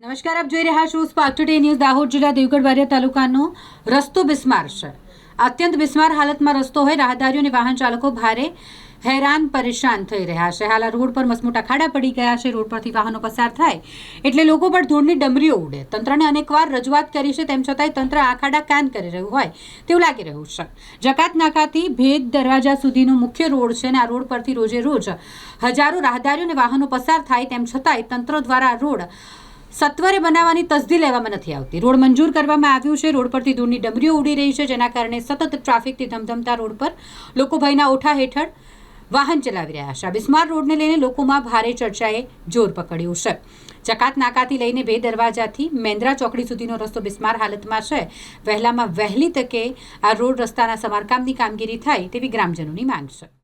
નમસ્કાર, આપ જોઈ રહ્યા છો સ્પાર્ક ટુડે ન્યૂઝ દાહોદ જિલ્લા દેવગઢ વારિયા તાલુકાનો રસ્તો બિસ્માર છે. અત્યંત બિસ્માર હાલતમાં રસ્તો હોય રાહદારીઓ અને વાહન ચાલકો ભારે હેરાન પરેશાન થઈ રહ્યા છે. હાલ આ રોડ પર મસમોટા ખાડા પડી ગયા છે. રોડ પરથી વાહનો પસાર થાય એટલે લોકો પર ધૂળની ડમરીઓ ઉડે. તંત્રને અનેકવાર રજૂઆત કરી છે, તેમ છતાંય તંત્ર આ ખાડા કાન કરી રહ્યું હોય તેવું લાગી રહ્યું છે. જકાત નાકાથી ભેદ દરવાજા સુધીનો મુખ્ય રોડ છે અને આ રોડ પરથી રોજે રોજ હજારો રાહદારીઓ અને વાહનો પસાર થાય તેમ છતાંય તંત્ર દ્વારા રોડ સત્વરે બનાવવાની તસદી લેવામાં નથી આવતી. રોડ મંજૂર કરવામાં આવ્યું છે. રોડ પરથી દૂરની ડમરીઓ ઉડી રહી છે, જેના કારણે સતત ટ્રાફિકથી ધમધમતા રોડ પર લોકો ભયના ઓઠા હેઠળ વાહન ચલાવી રહ્યા છે. બિસ્માર રોડને લઈને લોકોમાં ભારે ચર્ચાએ જોર પકડ્યું છે. ચકાત નાકાથી લઈને બે દરવાજાથી મેંદ્રા ચોકડી સુધીનો રસ્તો બિસ્માર હાલતમાં છે. વહેલામાં વહેલી તકે આ રોડ રસ્તાના સમારકામની કામગીરી થાય તેવી ગ્રામજનોની માંગ છે.